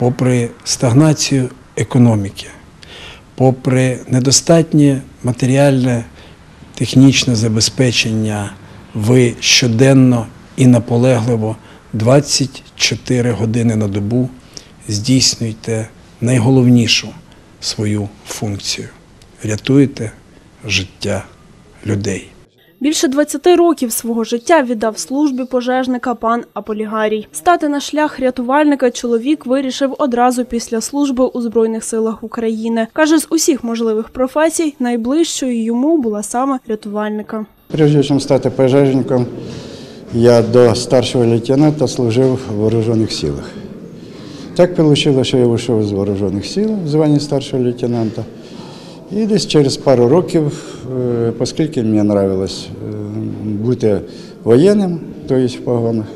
попри стагнацію економіки, попри недостатнє матеріальне технічне забезпечення, ви щоденно і наполегливо 24 години на добу здійснюєте найголовнішу свою функцію рятуєте життя людей. Більше 20 років свого життя віддав службі пожежника пан Аполігарій. Стати на шлях рятувальника чоловік вирішив одразу після служби у Збройних силах України. Каже, з усіх можливих професій найближчою йому була саме рятувальника. Прежде чем стати пожежником, я до старшого лейтенанта служив в вооружених силах. Так вийшло, що я вийшов з вооружених сил в званні старшого лейтенанта. І десь через пару років, е, оскільки мені нравилось е, бути воєнним, тобто в погонах,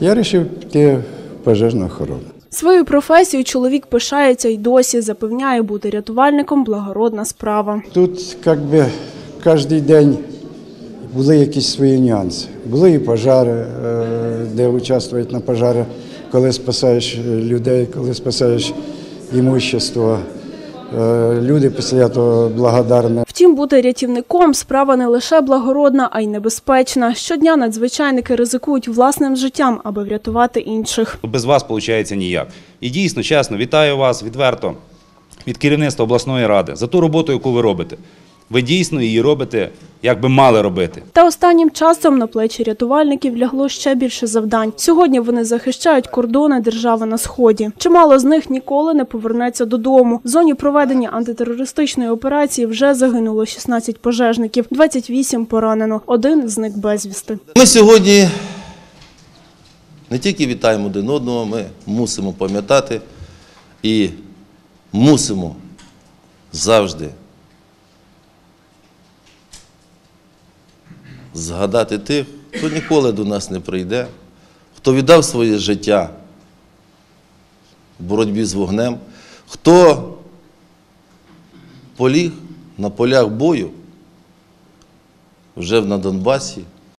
я вирішив піти в пожежну охорону. Свою професію чоловік пишається й досі. Запевняє, бути рятувальником благородна справа. Тут як би кожен день були якісь свої нюанси. Були і пожари, е, де участвують на пожарі, коли спасаєш людей, коли спасаєш імущество. Е, Люди після того благодарні. Втім, бути рятівником справа не лише благородна, а й небезпечна. Щодня надзвичайники ризикують власним життям, аби врятувати інших. Без вас виходить ніяк. І дійсно, чесно, вітаю вас відверто від керівництва обласної ради за ту роботу, яку ви робите. Ви дійсно її робите, як би мали робити. Та останнім часом на плечі рятувальників лягло ще більше завдань. Сьогодні вони захищають кордони держави на сході. Чимало з них ніколи не повернеться додому. В зоні проведення антитерористичної операції вже загинуло 16 пожежників, 28 поранено. Один зник безвісти. Ми сьогодні не тільки вітаємо один одного, ми мусимо пам'ятати і мусимо завжди згадати тих, хто ніколи до нас не прийде, хто віддав своє життя в боротьбі з вогнем, хто поліг на полях бою вже на Донбасі,